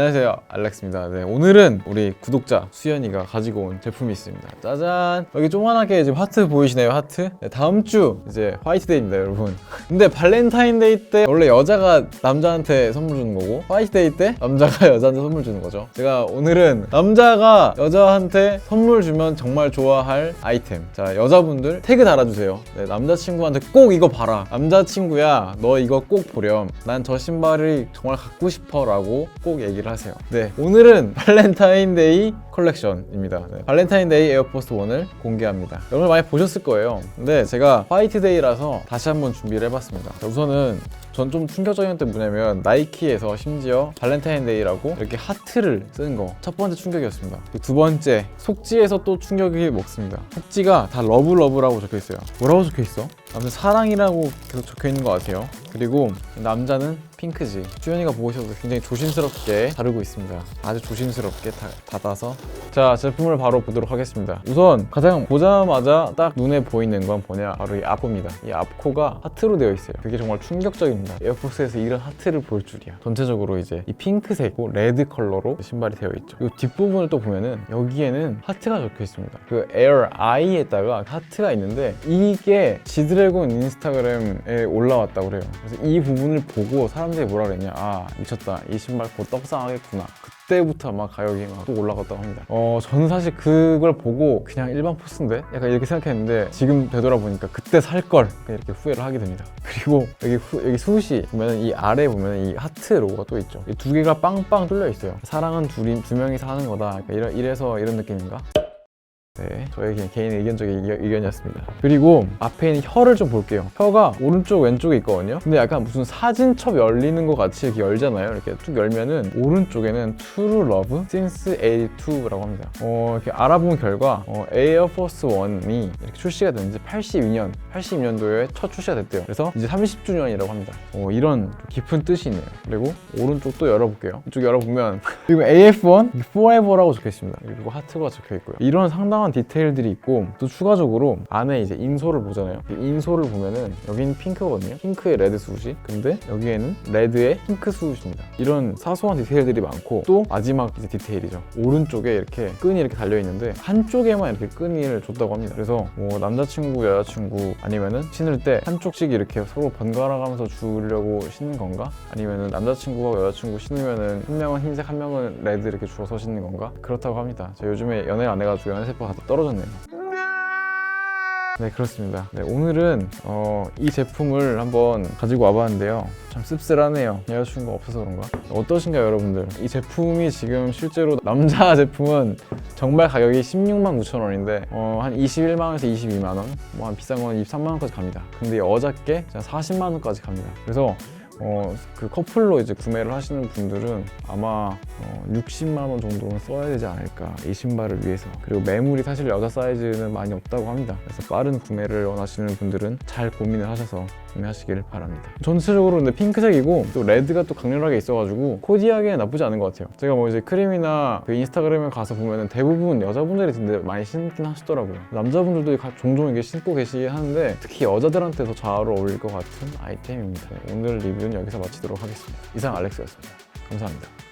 ¿Sabes? 안녕하세요. 알렉스입니다. 네, 오늘은 우리 구독자 수연이가 가지고 온 제품이 있습니다. 짜잔! 여기 조그만하게 지금 하트 보이시나요 하트? 네, 다음 주 이제 화이트데이입니다 여러분. 근데 발렌타인데이 때 원래 여자가 남자한테 선물 주는 거고 화이트데이 때 남자가 여자한테 선물 주는 거죠. 제가 오늘은 남자가 여자한테 선물 주면 정말 좋아할 아이템. 자 여자분들 태그 달아주세요. 네, 남자친구한테 꼭 이거 봐라. 남자친구야 너 이거 꼭 보렴. 난 저 신발이 정말 갖고 싶어 라고 꼭 얘기를 하세요 네 오늘은 발렌타인데이 컬렉션입니다. 네, 발렌타인데이 에어포스 1을 공개합니다. 여러분 많이 보셨을 거예요. 근데 제가 화이트데이라서 다시 한번 준비를 해봤습니다. 자, 우선은 전 좀 충격적이었던 게 뭐냐면 나이키에서 심지어 발렌타인데이라고 이렇게 하트를 쓰는 거첫 번째 충격이었습니다. 그리고 두 번째 속지에서 또 충격이 먹습니다. 속지가 다 러브러브라고 적혀 있어요. 뭐라고 적혀 있어? 아무튼 사랑이라고 계속 적혀 있는 것 같아요. 그리고 남자는 핑크지. 주연이가 보고 있어도 굉장히 조심스럽게 다루고 있습니다. 아주 조심스럽게 다, 닫아서 자 제품을 바로 보도록 하겠습니다. 우선 가장 보자마자 딱 눈에 보이는 건 뭐냐? 바로 이 앞코입니다. 이 앞코가 하트로 되어 있어요. 그게 정말 충격적입니다. 에어포스에서 이런 하트를 볼 줄이야. 전체적으로 이제 이 핑크색 레드 컬러로 신발이 되어 있죠. 이 뒷부분을 또 보면은 여기에는 하트가 적혀 있습니다. 그 에어 아이에다가 하트가 있는데 이게 지드래곤 인스타그램에 올라왔다고 그래요. 그래서 이 부분을 보고 사람들이 뭐라 그랬냐? 아 미쳤다. 이 신발 곧 떡상하겠구나 그때부터 막 가격이 막 또 올라갔다고 합니다. 어, 저는 사실 그걸 보고 그냥 일반 포스인데? 약간 이렇게 생각했는데 지금 되돌아보니까 그때 살 걸 이렇게 후회를 하게 됩니다. 그리고 여기 후, 여기 숱이 보면 이 아래 보면 이 하트 로고가 또 있죠. 이 두 개가 빵빵 뚫려 있어요. 사랑은 둘이 두 명이서 하는 거다. 그러니까 이래, 이래서 이런 느낌인가? 네, 저의 그냥 개인 의견- 의견이었습니다. 그리고 앞에 있는 혀를 좀 볼게요. 혀가 오른쪽 왼쪽에 있거든요. 근데 약간 무슨 사진첩 열리는 것 같이 이렇게 열잖아요. 이렇게 툭 열면은 오른쪽에는 True Love Since 82라고 합니다. 어, 이렇게 알아본 결과 어, 에어포스 1이 이렇게 출시가 된 지 82년, 82년도에 첫 출시가 됐대요. 그래서 이제 30주년이라고 합니다. 어, 이런 깊은 뜻이 있네요. 그리고 오른쪽도 열어볼게요. 이쪽 열어보면 그리고 AF1 Forever라고 적혀 있습니다. 그리고 하트가 적혀 있고요. 이런 상당한 디테일들이 있고 또 추가적으로 안에 이제 인솔을 보잖아요. 이 인솔을 보면은 여기는 핑크거든요. 핑크의 레드 숱이 근데 여기에는 레드의 핑크 숱입니다. 이런 사소한 디테일들이 많고 또 마지막 이제 디테일이죠. 오른쪽에 이렇게 끈이 이렇게 달려 있는데 한쪽에만 이렇게 끈을 줬다고 합니다. 그래서 뭐 남자친구, 여자친구 아니면은 신을 때 한쪽씩 이렇게 서로 번갈아 가면서 주려고 신는 건가? 아니면은 남자친구와 여자친구 신으면은 한 명은 흰색, 한 명은 레드 이렇게 주어서 신는 건가? 그렇다고 합니다. 제가 요즘에 연애를 안 해가지고 연애 세포가 다 떨어졌네요. 네 그렇습니다. 네, 오늘은 어, 이 제품을 한번 가지고 와봤는데요. 참 씁쓸하네요. 여자친구가 없어서 그런가? 어떠신가요 여러분들? 이 제품이 지금 실제로 남자 제품은 정말 가격이 16만 9천 원인데 어, 한 21만 원에서 22만 원, 뭐 한 비싼 건 23만 원까지 갑니다. 근데 여자께 40만 원까지 갑니다. 그래서 어, 그 커플로 이제 구매를 하시는 분들은 아마 어, 60만 원 정도는 써야 되지 않을까. 이 신발을 위해서. 그리고 매물이 사실 여자 사이즈는 많이 없다고 합니다. 그래서 빠른 구매를 원하시는 분들은 잘 고민을 하셔서 구매하시길 바랍니다. 전체적으로 근데 핑크색이고 또 레드가 또 강렬하게 있어가지고 코디하기엔 나쁘지 않은 것 같아요. 제가 뭐 이제 크림이나 그 인스타그램에 가서 보면은 대부분 여자분들이 근데 많이 신긴 하시더라고요. 남자분들도 가- 종종 이게 신고 계시긴 하는데 특히 여자들한테 더 잘 어울릴 것 같은 아이템입니다. 네, 오늘 리뷰는 여기서 마치도록 하겠습니다. 이상 알렉스였습니다. 감사합니다